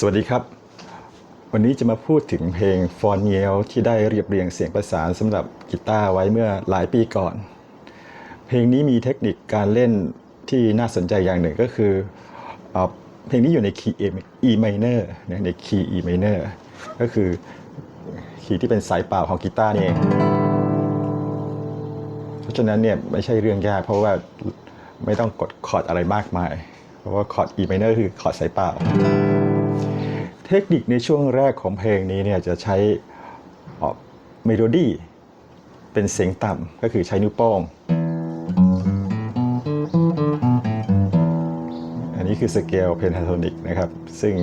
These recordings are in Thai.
สวัสดีครับ วันนี้จะมาพูดถึงเพลงฟอนเยลที่ได้เรียบเรียงเสียงประสานสำหรับกีตาร์ไว้เมื่อหลายปีก่อน เพลงนี้มีเทคนิคการเล่นที่น่าสนใจอย่างหนึ่งก็คือเอเพลงนี้อยู่ในคีย์ E minor นในคีย์ E minor ก็คือคีย์ที่เป็นสายเปล่าของกีตาร์นี่เองเพราะฉะนั้นเนี่ยไม่ใช่เรื่องยากเพราะว่าไม่ต้องกดคอร์ดอะไรมากมาย เพราะว่าคอร์ด E minor คือคอร์ดสายเปล่า เทคนิคในช่วงแรกของเพลงนี้เนี่ยจะใช้เมโลดี้เป็นเสียงต่ำก็คือใช้นิ้วโป้ง อันนี้คือสเกลเพนทาโทนิกนะครับ ซึ่ง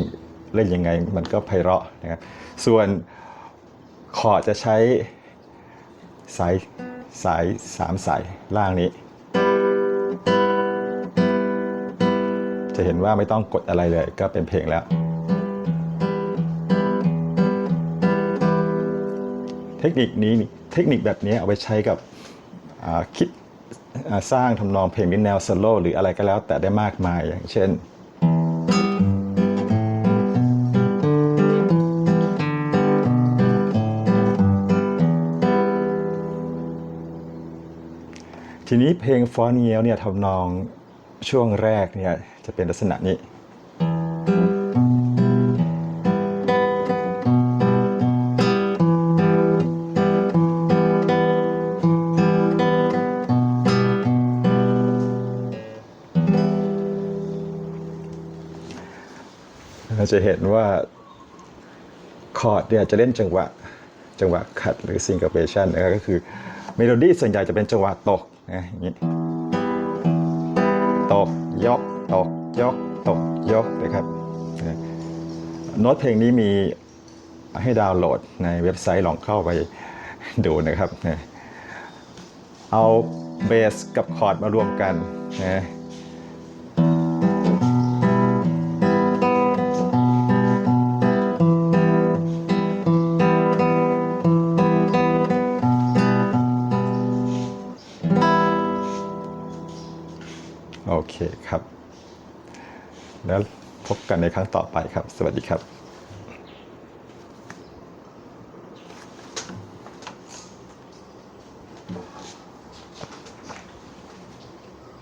เล่นยังไงมันก็ไพเราะนะครับ ส่วนคอร์ดจะใช้สายสายสามสายล่างนี้ จะเห็นว่าไม่ต้องกดอะไรเลยก็เป็นเพลงแล้ว เทคนิคนี้เทคนิคแบบนี้เอาไปใช้กับคิดสร้างทำนองเพลงในแนวโซโลหรืออะไรก็แล้วแต่ได้มากมายอย่างเช่นทีนี้เพลงฟอนเงียวเนี่ยทำนองช่วงแรกเนี่ยจะเป็นลักษณะนี้ เราจะเห็นว่าคอร์ดเนี่ยจะเล่นจังหวะจังหวะขัดหรือซิง c เ p ชันนะครับก็คือเมโลดี้ส่วนใหญ่จะเป็นจังหวะตกนะอย่างนี้ตกยกตกยกตกยกนะครับโน้ตเพลงนี้มีให้ดาวน์โหลดในเว็บไซต์ลองเข้าไปดูนะครับ เอาเบสกับคอร์ดมารวมกันนะ โอเคครับ แล้วพบกันในครั้งต่อไปครับ สวัสดีครับ